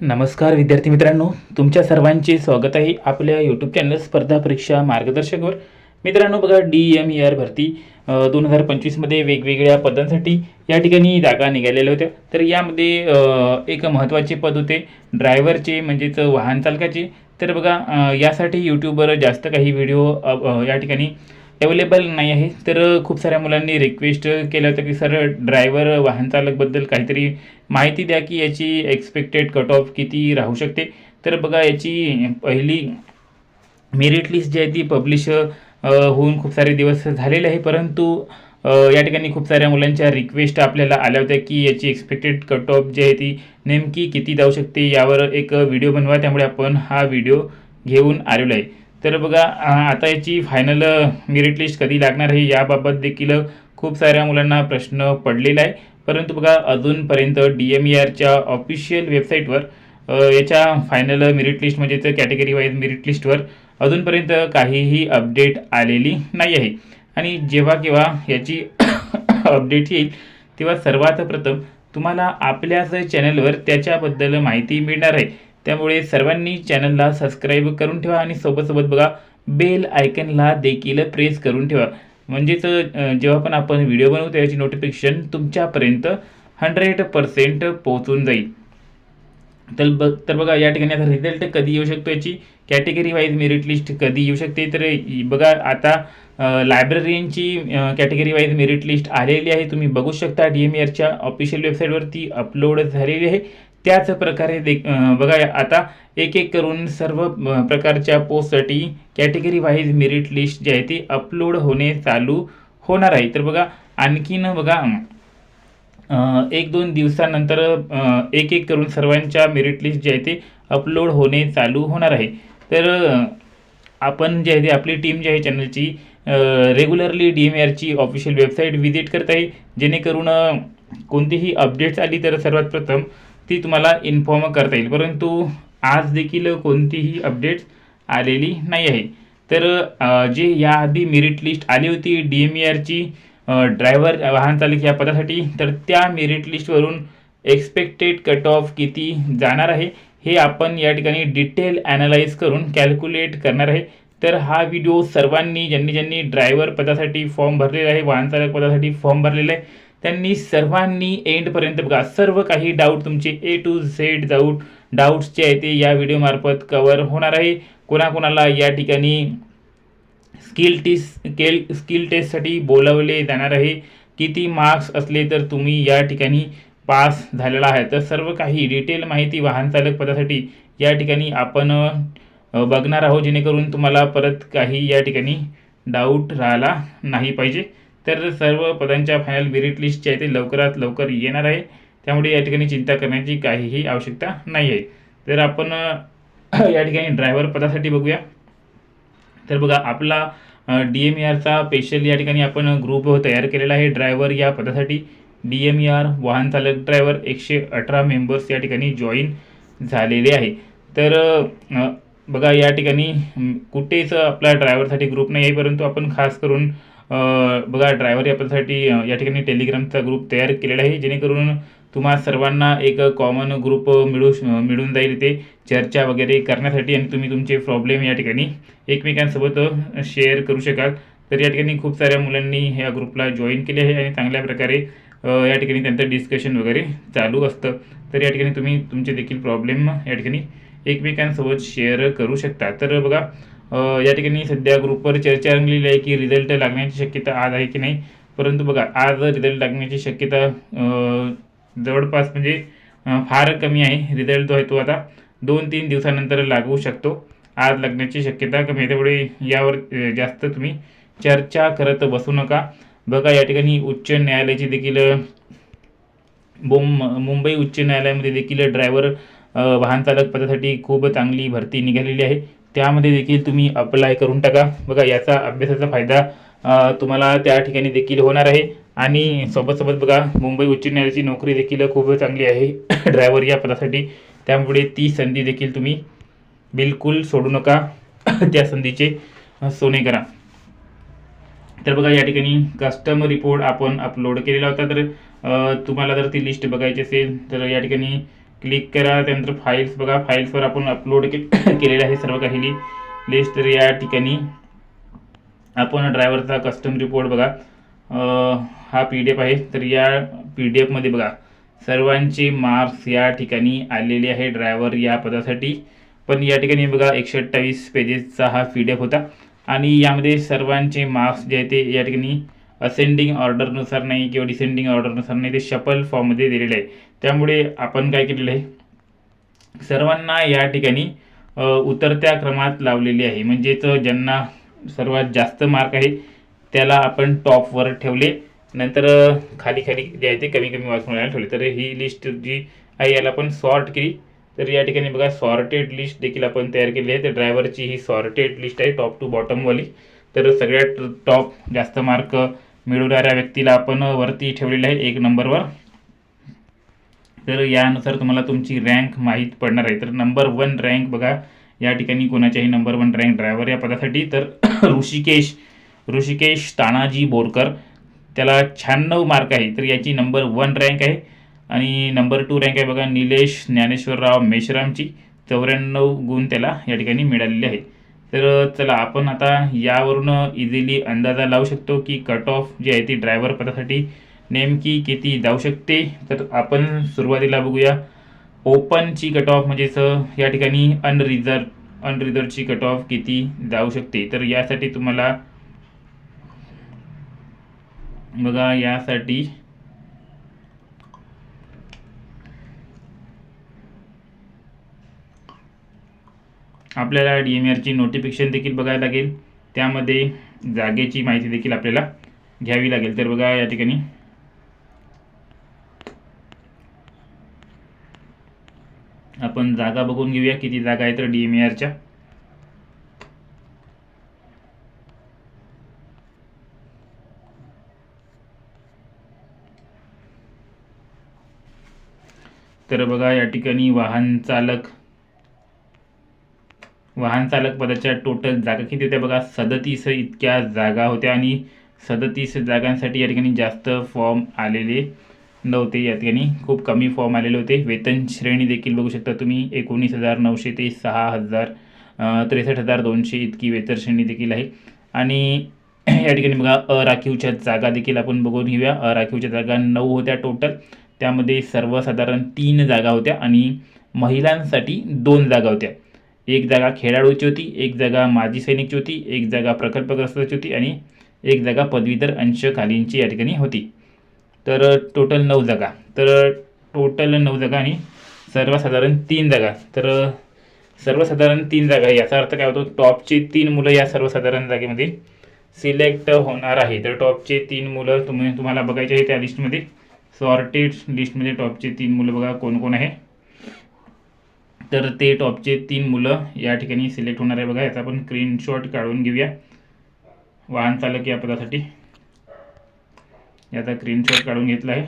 नमस्कार विद्यार्थी मित्रांनो तुमच्या सर्वांचे स्वागत आहे आपल्या यूट्यूब चॅनल स्पर्धा परीक्षा मार्गदर्शकवर. मित्रांनो बघा डी एम ई आर भरती दोन हजार पंचवीसमध्ये वेगवेगळ्या पदांसाठी या ठिकाणी जागा निघालेल्या होत्या. तर यामध्ये एक महत्त्वाचे पद होते ड्रायव्हरचे म्हणजेच वाहन चालकाचे. तर बघा यासाठी यूट्यूबवर जास्त काही व्हिडिओ या ठिकाणी अवेलेबल नाही आहे. तर खूप साऱ्या मुलांनी रिक्वेस्ट केलं होतं की सर ड्रायव्हर वाहन चालकबद्दल काहीतरी माहिती द्या की याची एक्सपेक्टेड कट ऑफ किती राहू शकते. तर बघा याची पहिली मेरिट लिस्ट जी आहे ती पब्लिश होऊन खूप सारे दिवस झालेले आहे. परंतु या ठिकाणी खूप साऱ्या मुलांच्या रिक्वेस्ट आपल्याला आल्या होत्या की याची एक्सपेक्टेड कट ऑफ जी आहे ती नेमकी किती जाऊ शकते यावर एक व्हिडिओ बनवा. त्यामुळे आपण हा व्हिडिओ घेऊन आलेलो आहे. तर बघा आता याची फायनल मेरिट लिस्ट कधी लागणार आहे याबाबत देखील खूप साऱ्या मुलांना प्रश्न पडलेला आहे. परंतु बघा अजूनपर्यंत डी एम ई आरच्या ऑफिशियल वेबसाईटवर याच्या फायनल मेरिट लिस्ट म्हणजेच कॅटेगरी वाईज मेरिट लिस्टवर अजूनपर्यंत काहीही अपडेट आलेली नाही आहे. आणि जेव्हा केव्हा याची अपडेट येईल तेव्हा सर्वात प्रथम तुम्हाला आपल्याच चॅनलवर त्याच्याबद्दल माहिती मिळणार आहे. त्यामुळे सर्वांनी चॅनलला सबस्क्राईब करून ठेवा आणि सोबतसोबत बघा बेल आयकनला देखील प्रेस करून ठेवा. म्हणजेच जेव्हा पण आपण व्हिडिओ बनवतो याची नोटिफिकेशन तुमच्यापर्यंत हंड्रेड पर्सेंट पोहोचून जाईल. तर बघ तर बघा या ठिकाणी आता रिझल्ट कधी येऊ शकतो याची? कॅटेगरी वाईज मेरिट लिस्ट कधी येऊ शकते? तर बघा आता लायब्ररींची कॅटेगरी वाईज मेरिट लिस्ट आलेली आहे. तुम्ही बघू शकता डी एम आरच्या ऑफिशियल वेबसाईटवरती अपलोड झालेली आहे. त्याच प्रकारे दे बघा आता एक एक करून सर्व प्रकारच्या पोस्टसाठी कॅटेगरी वाईज मेरिट लिस्ट जी आहे ती अपलोड होणे चालू होणार आहे. तर बघा आणखीन बघा एक दोन दिवसानंतर एक एक करून सर्वांच्या मेरिट लिस्ट जी आहे ते अपलोड होणे चालू होणार आहे. तर आपण जे आहे ते आपली टीम जी आहे चॅनलची रेग्युलरली डी एम आरची ऑफिशियल वेबसाईट व्हिजिट करत आहे. जेणेकरून कोणतीही अपडेट्स आली तर सर्वात प्रथम ती तुम्हाला इन्फॉर्म करता येईल. परंतु आज देखील कोणतीही अपडेट्स आलेली नाही आहे. तर जे याआधी मेरिट लिस्ट आली होती डी एम आरची ड्रायव्हर वाहन चालक या पदासाठी तर त्या मेरिट लिस्टवरून एक्सपेक्टेड कट ऑफ किती जाणार आहे हे आपण या ठिकाणी डिटेल ॲनालाइज करून कॅल्क्युलेट करणार आहे. तर हा व्हिडिओ सर्वांनी ज्यांनी ज्यांनी ड्रायव्हर पदासाठी फॉर्म भरलेला आहे वाहन चालक पदासाठी फॉर्म भरलेला आहे त्यांनी सर्वांनी एंडपर्यंत बघा सर्व काही डाऊट तुमचे A to Z doubt doubts जे आहे ते या व्हिडिओमार्फत कवर होणार आहे. कोणाकोणाला या ठिकाणी स्किल टेस्ट केल स्किल टेस्टसाठी बोलवले जाणार आहे. किती मार्क्स असले तर तुम्ही या ठिकाणी पास झालेला आहे. तर सर्व काही डिटेल माहिती वाहन चालक पदासाठी या ठिकाणी आपण बघणार आहोत. जेणेकरून तुम्हाला परत काही या ठिकाणी डाऊट राहिला नाही पाहिजे. तर सर्व पदांच्या फायनल मेरिट लिस्ट जी आहे ते लवकरात लवकर येणार आहे. त्यामुळे या ठिकाणी चिंता करण्याची काहीही आवश्यकता नाही आहे. तर आपण या ठिकाणी ड्रायव्हर पदासाठी बघूया. तर बघा आपला डी एम आरचा स्पेशल या ठिकाणी आपण ग्रुप तयार केलेला आहे ड्रायव्हर या पदासाठी. डी एम ई आर वाहन चालक ड्रायव्हर एकशे अठरा मेंबर्स या ठिकाणी जॉईन झालेले आहे. तर बघा या ठिकाणी कुठेच आपला ड्रायव्हरसाठी ग्रुप नाही आहे परंतु आपण खास करून बघा ड्रायव्हर या या ठिकाणी टेलिग्रामचा ग्रुप तयार केलेला आहे. जेणेकरून तुम्हा सर्वांना एक कॉमन ग्रुप मिळू मिळून जाईल ते चर्चा वगैरे करण्यासाठी आणि तुम्ही तुमचे प्रॉब्लेम या ठिकाणी एकमेकांसोबत शेअर करू शकाल. तर या ठिकाणी खूप साऱ्या मुलांनी ह्या ग्रुपला जॉईन केले आहे आणि चांगल्या प्रकारे या ठिकाणी त्यांचं डिस्कशन वगैरे चालू असतं. तर या ठिकाणी तुम्ही तुमचे देखील प्रॉब्लेम या ठिकाणी एकमेकांसोबत शेअर करू शकता. तर बघा या ठिकाणी सध्या ग्रुपवर चर्चा रंगलेली आहे की रिझल्ट लागण्याची शक्यता आज आहे की नाही. परंतु बघा आज रिझल्ट लागण्याची शक्यता जवळपास म्हणजे फार कमी आहे. रिझल्ट जो आहे तो आता दोन तीन दिवसानंतर लागू शकतो. आज लागण्याची शक्यता कमी आहे. त्यामुळे यावर जास्त तुम्ही चर्चा करत बसू नका. बघा या ठिकाणी उच्च न्यायालयाची देखील बोम मुंबई उच्च न्यायालयामध्ये देखील ड्रायव्हर वाहन चालक पदासाठी खूप चांगली भरती निघालेली आहे. त्यामध्ये देखील तुम्ही अप्लाय करून टाका. बघा याचा अभ्यासाचा फायदा तुम्हाला त्या ठिकाणी देखील होणार आहे. आणि सोबतसोबत बघा मुंबई उच्च न्यायालयाची नोकरी देखील खूप चांगली आहे. ड्रायव्हर या पदासाठी. त्यामुळे ती संधी देखील तुम्ही बिलकुल सोडू नका. त्या संधीचे सोने करा. तर बघा या ठिकाणी कस्टमर रिपोर्ट आपण अपलोड केलेला होता. तर तुम्हाला जर ती लिस्ट बघायची असेल तर या ठिकाणी क्लिक करा त्यानंतर फाईल्स बघा. फाईल्सवर आपण अपलोड के केलेलं आहे सर्व काही. लिस्ट तर या ठिकाणी. आपण ड्रायव्हरचा कस्टम रिपोर्ट बघा. हा पी डी एफ आहे. तर या पी डी एफमध्ये बघा. सर्वांचे मार्क्स या ठिकाणी आलेले आहे ड्रायव्हर या पदासाठी. पण या ठिकाणी बघा एकशे अठ्ठावीस पेजेसचा हा पी डी एफ होता. आणि यामध्ये सर्वांचे मार्क्स जे आहे ते या ठिकाणी असेंडिंग ऑर्डरनुसार नाही किंवा डिसेंडिंग ऑर्डरनुसार नाही ते शपल फॉर्ममध्ये दिलेले आहे. त्यामुळे आपण काय केलेलं आहे? सर्वांना या ठिकाणी उतरत्या क्रमात लावलेली आहे. म्हणजेच ज्यांना सर्वात जास्त मार्क आहे त्याला आपण टॉपवर ठेवले. नंतर खाली खाली जे आहे ते कमी कमी वाचून मिळायला ठेवले. तर ही लिस्ट जी आहे याला आपण सॉर्ट केली. तर या ठिकाणी बघा सॉर्टेड लिस्ट देखील आपण तयार केली आहे. तर ड्रायव्हरची ही सॉर्टेड लिस्ट आहे टॉप टू बॉटमवाली तर सगळ्यात टॉप जास्त मार्क मिळवणाऱ्या व्यक्तीला आपण वरती ठेवलेलं आहे एक नंबरवर तर यानुसार तुम्हाला तुमची रँक माहीत पडणार आहे. तर नंबर वन रँक बघा या ठिकाणी कोणाच्याही नंबर वन रँक ड्रायव्हर या पदासाठी. तर ऋषिकेश ऋषिकेश तानाजी बोरकर त्याला शहाण्णव मार्क आहे. तर याची नंबर वन रँक आहे. आणि नंबर टू रँक आहे बघा निलेश ज्ञानेश्वरराव मेश्रामची. चौऱ्याण्णव गुण त्याला या ठिकाणी मिळालेले आहे तर चला आपण आता यावरून इझिली अंदाजा लावू शकतो की कट ऑफ जी आहे ती ड्रायव्हर पदासाठी नेमकी किती जाऊ शकते? तर आपण सुरुवातीला बघूया. ओपनची कट ऑफ म्हणजेच या ठिकाणी अनरिझर्व अनरिझर्वची कट ऑफ किती जाऊ शकते? तर यासाठी तुम्हाला बघा यासाठी आपल्याला डी एम आरची नोटिफिकेशन देखील बघायला लागेल. त्यामध्ये जागेची माहिती देखील आपल्याला घ्यावी लागेल. तर बघा या ठिकाणी आपण जागा बघून घेऊया किती जागा आहेत तर डी एम आरच्या तर बघा या ठिकाणी वाहन चालक वाहन चालक पदाच्या टोटल जागा किती होत्या बघा सदतीस इतक्या जागा होत्या आणि सदतीस जागांसाठी या ठिकाणी जास्त फॉर्म आलेले नव्हते या ठिकाणी खूप कमी फॉर्म आलेले होते. वेतन श्रेणी देखील बघू शकता तुम्ही. एकोणीस हजार नऊशे ते सहा हजार त्रेसष्ट हजार दोनशे इतकी वेतन श्रेणी देखील आहे. आणि या ठिकाणी बघा अराखीवच्या जागा देखील आपण बघून घेऊया. अराखीवच्या जागा नऊ होत्या टोटल त्यामध्ये सर्वसाधारण तीन जागा होत्या आणि महिलांसाठी दोन जागा होत्या. एक जागा खेळाडूची होती एक जागा माजी सैनिकची होती एक जागा प्रकल्पग्रस्ताची होती आणि एक जागा पदवीधर अंशकालीनची या ठिकाणी होती. तर टोटल नऊ जागा. तर टोटल नऊ जागा आणि सर्वसाधारण तीन जागा. तर सर्वसाधारण तीन जागा याचा अर्थ काय होतो? टॉपचे तीन मुलं या सर्वसाधारण जागेमध्ये सिलेक्ट होणार आहे. तर टॉपचे तीन मुलं तुम्ही तुम्हाला बघायचे आहे त्या लिस्टमध्ये. सॉर्टेड लिस्टमध्ये टॉपचे तीन मुलं बघा कोण कोण आहे. तर ते टॉपचे तीन मुलं या ठिकाणी सिलेक्ट होणार आहे बघा. याचा आपण स्क्रीनशॉट काढून घेऊया. वाहन चालक या पदासाठी. आता स्क्रीनशॉट काढून घेतला आहे.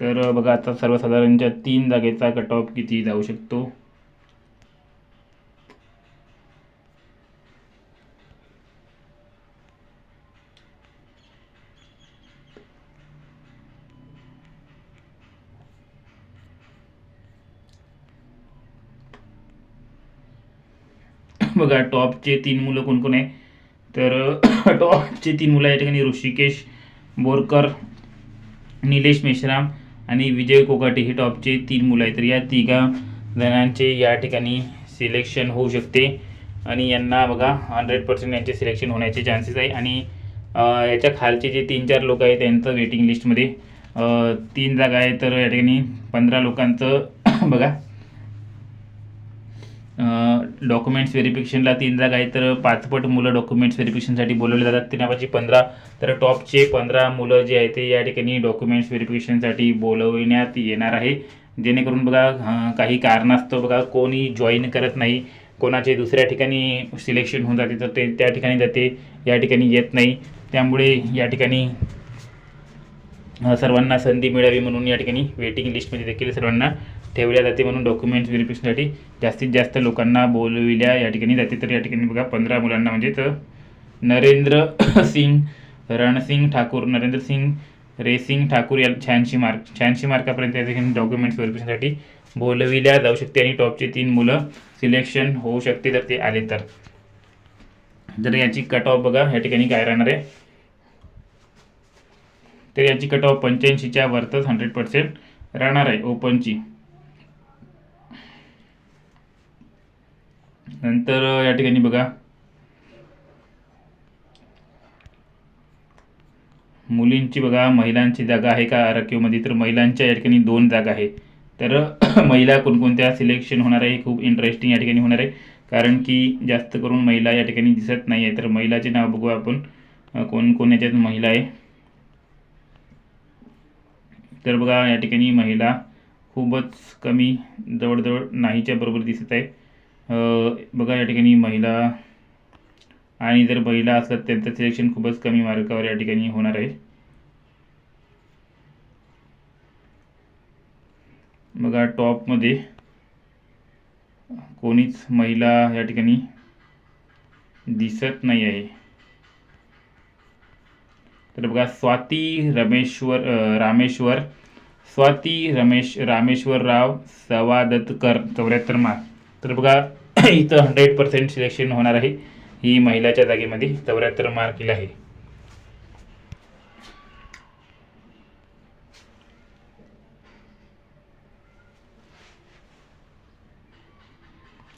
तर बघा आता सर्वसाधारणच्या तीन जागेचा कट ऑफ किती जाऊ शकतो? बघा टॉपचे तीन मुलं कोणकोण आहे? तर टॉपचे तीन मुलं या ठिकाणी ऋषिकेश बोरकर निलेश मेश्राम आणि विजय कोकाटे हे टॉपचे तीन मुलं आहेत. तर या तिघा जणांचे या ठिकाणी सिलेक्शन होऊ शकते. आणि यांना बघा हंड्रेड पर्सेंट यांचे सिलेक्शन होण्याचे चान्सेस आहे. आणि याच्या खालचे जे तीन चार लोक आहेत त्यांचं वेटिंग लिस्टमध्ये तीन जागा आहे तर या ठिकाणी पंधरा लोकांचं बघा डॉक्युमेंट्स व्हेरिफिकेशनला तीन जागा आहेत तर पाचपट मुलं डॉक्युमेंट्स व्हेरिफिकेशनसाठी बोलवले जातात. ते नावाची पंधरा तर टॉपचे पंधरा मुलं जे आहेत ते या ठिकाणी डॉक्युमेंट्स व्हेरिफिकेशनसाठी बोलवण्यात येणार आहे. जेणेकरून बघा काही कारणास्तव बघा कोणी जॉईन करत नाही कोणाचे दुसऱ्या ठिकाणी सिलेक्शन होऊन जाते तर ते त्या ठिकाणी जाते या ठिकाणी येत नाही. त्यामुळे या ठिकाणी सर्वांना संधी मिळावी म्हणून या ठिकाणी वेटिंग लिस्टमध्ये देखील सर्वांना ठेवल्या जाते म्हणून डॉक्युमेंट्स व्हेरिफिकेशनसाठी जास्तीत जास्त लोकांना बोलविल्या या ठिकाणी जाते. तर या ठिकाणी बघा पंधरा मुलांना म्हणजेच नरेंद्र सिंग रणसिंग ठाकूर नरेंद्र सिंग रेसिंग ठाकूर या शहाऐंशी मार्क शहाऐंशी मार्कापर्यंत या ठिकाणी डॉक्युमेंट्स व्हेरिफिकेशनसाठी बोलविल्या जाऊ शकते. आणि टॉपचे तीन मुलं सिलेक्शन होऊ शकते जर ते आले तर. जर याची कट ऑफ बघा या ठिकाणी काय राहणार आहे? तर याची कट ऑफ पंच्याऐंशीच्या वरतच हंड्रेड पर्सेंट राहणार आहे ओपनची नंतर या ठिकाणी बघा. मुलींची बघा महिलांची जागा आहे का आरक्षणामध्ये तर महिलांच्या या ठिकाणी दोन जागा आहे तर महिला कोणकोणत्या सिलेक्शन होणार आहे खूप इंटरेस्टिंग या ठिकाणी होणार आहे. कारण की जास्त करून महिला या ठिकाणी दिसत नाही आहे तर महिलाचे नाव बघू आपण. कोण कोण याच्यात महिला आहे. तर बघा या ठिकाणी महिला खूपच कमी जवळजवळ नाहीच्या बरोबर दिसत आहे. बघा या ठिकाणी महिला आणि जर महिला असतात त्यांचं सिलेक्शन खूपच कमी मार्कावर या ठिकाणी होणार आहे. बघा टॉपमध्ये कोणीच महिला या ठिकाणी दिसत नाही आहे. तर बघा स्वाती रमेश्वर रामेश्वर स्वाती रमेश रामेश्वरराव सवादतकर चौऱ्याहत्तर मार्क तर बघा इथं हंड्रेड पर्सेंट सिलेक्शन होणार आहे. ही महिलाच्या जागेमध्ये चौऱ्याहत्तर मार्किल आहे.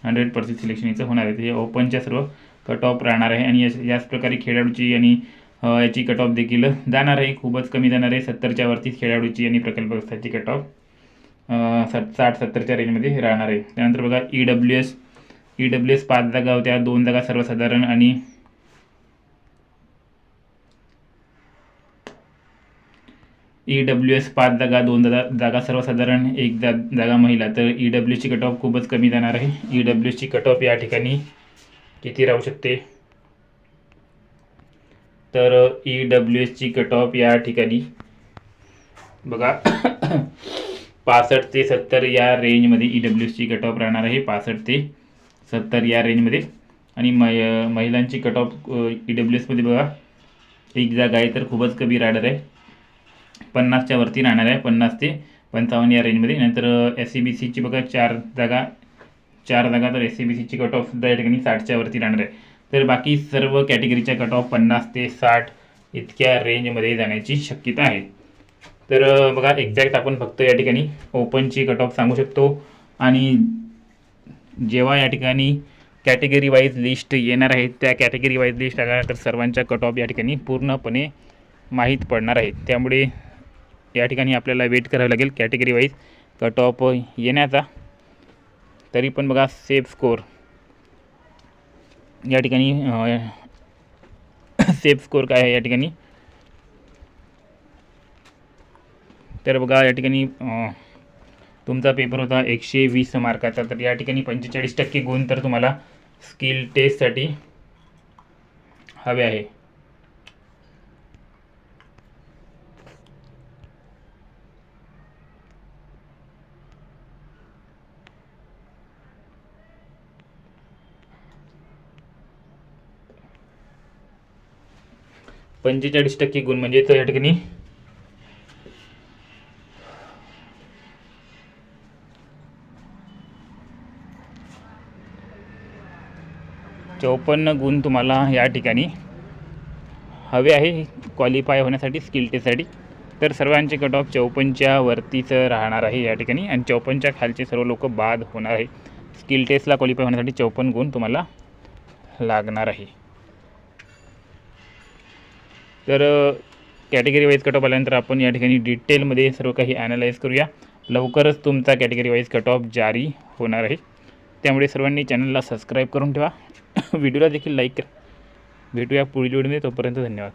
हंड्रेड पर्सेंट सिलेक्शन इथं होणार आहे. ते ओपनच्या सर्व कट ऑफ राहणार आहे. आणि याच प्रकारे खेळाडूची आणि याची कट ऑफ देखील जाणार आहे. खूपच कमी जाणार आहे. सत्तरच्या वरतीच खेळाडूची आणि प्रकल्पग्रस्ताची कट ऑफ सत साठ सत्तरच्या रेंजमध्ये राहणार आहे. त्यानंतर बघा E W S E W S पाच जागा होत्या दोन जागा सर्वसाधारण आणि ई डब्ल्यू एस पाच जागा दोन जागा जागा सर्वसाधारण एक जा जागा महिला. तर ई डब्ल्यूची कट ऑफ खूपच कमी जाणार आहे. ई डब्ल्यूची कट ऑफ या ठिकाणी किती राहू शकते? तर ई डब्ल्यू एसची कट ऑफ या ठिकाणी बघा. पासष्ट ते सत्तर या रेंजमध्ये ई डब्ल्यू एसची कट ऑफ राहणार आहे. पासष्ट ते सत्तर या रेंजमध्ये आणि मै महिलांची कट ऑफ ई डब्ल्यू एसमध्ये बघा. एक जागा आहे तर खूपच कमी राहणार आहे. पन्नासच्या वरती राहणार आहे. पन्नास ते पंचावन्न या रेंजमध्ये नंतर एस सी बी सीची बघा चार जागा. चार जागा तर एस सी बी सीची कट ऑफ सुद्धा या ठिकाणी साठच्या वरती राहणार आहे. तर बाकी सर्व कॅटेगरीच्या कट ऑफ पन्नास ते साठ इतक्या रेंजमध्ये जाण्याची शक्यता आहे. तर बघा एक्झॅक्ट आपण फक्त या ठिकाणी ओपनची कट ऑफ सांगू शकतो. आणि जेव्हा या ठिकाणी कॅटेगरी वाईज लिस्ट येणार आहे त्या कॅटेगरी वाईज लिस्ट आल्यानंतर सर्वांच्या कट ऑफ या ठिकाणी पूर्णपणे माहीत पडणार आहे. त्यामुळे या ठिकाणी आपल्याला वेट करावं लागेल कॅटेगरी वाईज कट ऑफ येण्याचा. तरी पण बघा सेफ स्कोर या ठिकाणी सेफ स्कोर काय आहे या ठिकाणी? तर बघा या ठिकाणी तुमचा पेपर होता एकशे वीस मार्काचा तर या ठिकाणी पंचेचाळीस टक्के गुण तर तुम्हाला स्किल टेस्टसाठी हवे आहे. पंचेचाळीस टक्के गुण म्हणजे तर या ठिकाणी चौपन्न गुण तुम्हाला या ठिकाणी हवे आहे. क्वालिफाय होण्यासाठी स्किल टेस्टसाठी तर सर्वांचे कट ऑफ चौपन्नच्या वरतीच राहणार आहे या ठिकाणी. आणि चौपन्नच्या खालचे सर्व लोक बाद होणार आहे. स्किल टेस्टला क्वालिफाय होण्यासाठी चौपन्न गुण तुम्हाला लागणार आहे. तर कॅटेगरी वाईज कट ऑफ आल्यानंतर आपण या ठिकाणी डिटेलमध्ये सर्व काही ॲनालाइज करूया. लवकरच तुमचा कॅटेगरी वाईज कट ऑफ जारी होणार आहे. त्यामुळे सर्वांनी चॅनलला सबस्क्राईब करून ठेवा. व्हिडिओला देखील लाईक करा. भेटूया पुढील व्हिडिओमध्ये तोपर्यंत धन्यवाद.